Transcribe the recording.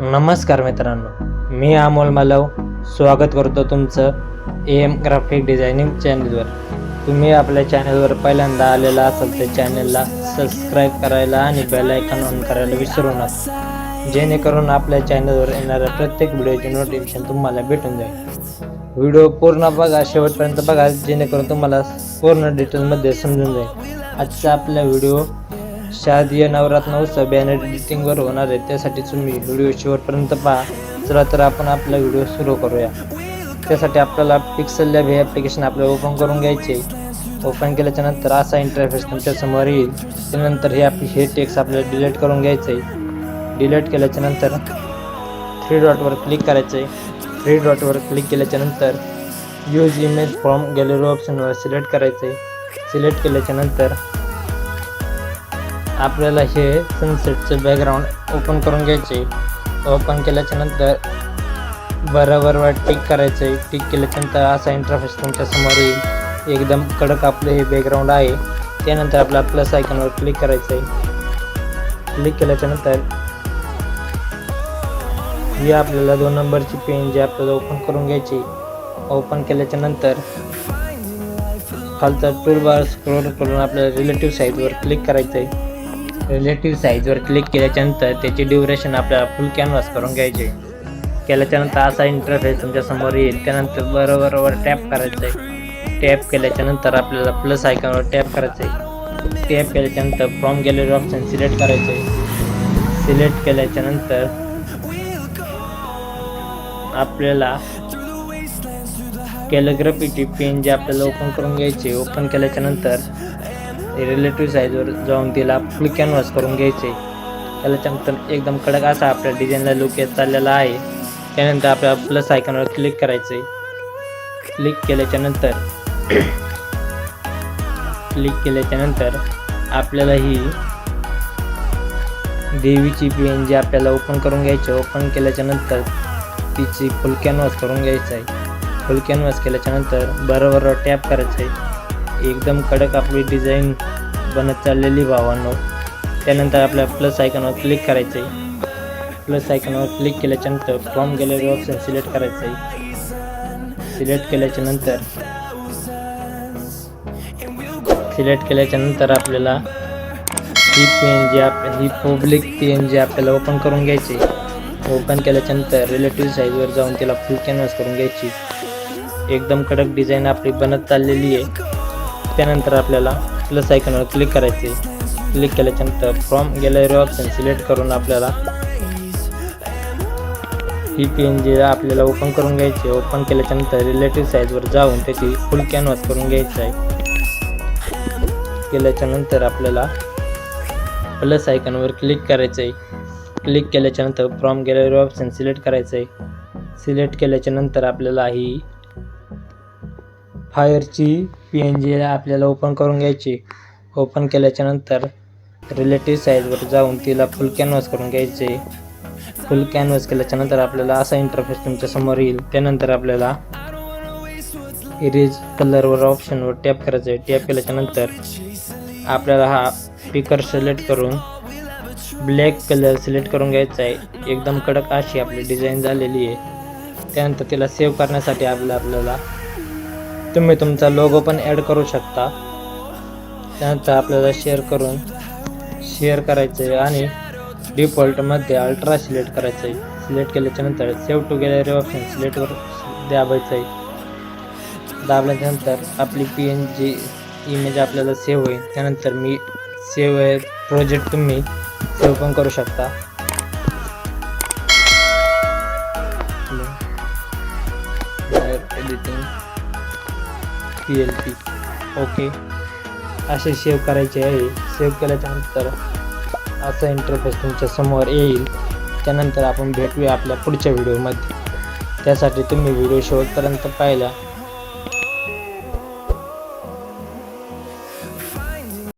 नमस्कार मित्रांनो मी अमोल मालव. स्वागत करतो तुमचं ए एम ग्राफिक डिझायनिंग चॅनलवर. तुम्ही आपल्या चॅनलवर पहिल्यांदा आलेला असाल तर चॅनलला सबस्क्राईब करायला आणि बेल आयकॉन ऑन करायला विसरू नका. जेणेकरून आपल्या चॅनलवर येणाऱ्या प्रत्येक व्हिडिओचे नोटिफिकेशन तुम्हाला भेटून जाईल. व्हिडिओ पूर्ण बघा शेवटपर्यंत बघा जेणेकरून तुम्हाला पूर्ण डिटेलमध्ये समजून जाईल. आजचा आपला व्हिडिओ शारदीय नवरात्र उत्सव बॅनर एडिटिंगवर होणार आहे. त्यासाठी तुम्ही व्हिडिओ शेवटपर्यंत पहा. चला तर आपण आपला व्हिडिओ सुरू करूया. त्यासाठी आपल्याला पिक्सल लॅब हे ॲप्लिकेशन आपल्याला ओपन करून घ्यायचे. ओपन केल्याच्यानंतर असा इंटरफेस तुमच्यासमोर येईल. त्यानंतर हे आपली हे टेक्स्ट आपल्याला डिलीट करून घ्यायचं आहे डिलीट केल्याच्यानंतर थ्री डॉटवर क्लिक करायचं आहे थ्री डॉटवर क्लिक केल्याच्यानंतर यूज इमेज फॉर्म गॅलरी ऑप्शनवर सिलेक्ट करायचं आहे सिलेक्ट केल्याच्यानंतर आपल्याला हे सनसेटचं बॅकग्राऊंड ओपन करून घ्यायचे. ओपन केल्याच्यानंतर बरोबरवर टिक करायचं आहे. टिक केल्याच्यानंतर असा इंटरफेस तुमच्यासमोर येईल. एकदम कडक आपलं हे बॅकग्राऊंड आहे. त्यानंतर आपल्या प्लस आयकॉनवर क्लिक करायचं आहे. क्लिक केल्याच्यानंतर ही आपल्याला दोन नंबरची पेन जी आपल्याला ओपन करून घ्यायची ओपन केल्याच्यानंतर खालचा टूल बार स्क्रोल करून आपल्याला रिलेटिव्ह साईजवर क्लिक करायचं आहे. रिलेटिव्ह साईजवर क्लिक केल्याच्यानंतर त्याचे ड्युरेशन आपल्याला फुल कॅनव्हास करून घ्यायचे. केल्याच्यानंतर असा इंटरफेस तुमच्यासमोर येईल. त्यानंतर बरोबरवर टॅप करायचं आहे टॅप केल्याच्यानंतर आपल्याला प्लस आयकॉनवर टॅप करायचं आहे टॅप केल्याच्यानंतर फ्रॉम गॅलरी ऑप्शन सिलेक्ट करायचं आहे सिलेक्ट केल्याच्यानंतर आपल्याला कॅलिग्राफीची पेन जे आपल्याला ओपन करून घ्यायचे ओपन केल्याच्यानंतर ते रिलेटिव्ह साईजवर जाऊन तिला फुल कॅनव्हास करून घ्यायचे. त्याच्यानंतर एकदम कडक असा आपल्या डिझाईनला लुक येत चाललेला आहे. त्यानंतर आपल्याला प्लस आयकॉनवर क्लिक करायचे. क्लिक केल्याच्यानंतर क्लिक केल्याच्यानंतर आपल्याला ही देवीची पेन जी आपल्याला ओपन करून घ्यायची ओपन केल्याच्यानंतर तिची फुल कॅनव्हास करून घ्यायचं आहे फुल कॅनव्हास केल्याच्यानंतर बरोबर टॅप करायचं आहे एकदम कडक आपली डिझाईन बनत चाललेली भावांनो. त्यानंतर आपल्या प्लस आयकॉनवर क्लिक करायचं आहे प्लस आयकॉनवर क्लिक केल्याच्यानंतर फ्रॉम गॅलरी ऑप्शन सिलेक्ट करायचं आहे सिलेक्ट केल्याच्यानंतर सिलेक्ट केल्याच्यानंतर आपल्याला ही पी एन जी आप ही पब्लिक पी एन जी आपल्याला ओपन करून घ्यायची. ओपन केल्याच्यानंतर रिलेटिव्ह साईजवर जाऊन तिला फुल कॅनव्हास करून घ्यायची. एकदम कडक डिझाईन आपली बनत चाललेली आहे. त्यानंतर आपल्याला प्लस आयकॉनवर क्लिक करायचे क्लिक केल्याच्यानंतर फ्रॉम गॅलरी ऑप्शन सिलेक्ट करून आपल्याला ही पी एन जी आपल्याला ओपन करून घ्यायची ओपन केल्याच्यानंतर रिलेटिव्ह साईजवर जाऊन त्याची फुल कॅनव्हास करून घ्यायचं आहे. केल्याच्यानंतर आपल्याला प्लस आयकॉनवर क्लिक करायचं आहे क्लिक केल्याच्यानंतर फ्रॉम गॅलरी ऑप्शन सिलेक्ट करायचं आहे सिलेक्ट केल्याच्यानंतर आपल्याला ही फायरची पी एन जीला आपल्याला ओपन करून घ्यायची. ओपन केल्याच्यानंतर रिलेटिव्ह साईजवर जाऊन तिला फुल कॅनव्हास करून घ्यायचे. फुल कॅनव्हास केल्याच्यानंतर आपल्याला असा इंटरफेस तुमच्यासमोर येईल. त्यानंतर आपल्याला इरेज कलरवर ऑप्शनवर टॅप करायचं आहे. टॅप केल्याच्यानंतर आपल्याला हा स्पीकर सिलेक्ट करून ब्लॅक कलर सिलेक्ट करून घ्यायचा आहे. एकदम कडक अशी आपली डिझाईन झालेली आहे. त्यानंतर तिला सेव्ह करण्यासाठी आपलं आपल्याला तुम्ही तुमचा लोगो पण ॲड करू शकता. त्यानंतर आपल्याला शेअर करून शेअर करायचं आहे आणि डिफॉल्टमध्ये अल्ट्रा सिलेक्ट करायचं आहे सिलेक्ट केल्याच्यानंतर सेव्ह टू गॅलरी ऑप्शन सिलेक्टवर दाबायचं आहे दाबल्याच्यानंतर आपली पी एन जी इमेज आपल्याला सेव्ह होईल. त्यानंतर मी सेव्ह आहे प्रोजेक्ट तुम्ही सेव्ह पण करू शकता. पी एल पी ओके असे सेव्ह करायचे आहे. सेव्ह केल्याच्यानंतर असा इंटरफेस तुमच्यासमोर येईल. त्यानंतर आपण भेटूया आपल्या पुढच्या व्हिडिओमध्ये त्यासाठी तुम्ही व्हिडिओ शेवटपर्यंत पाहिला.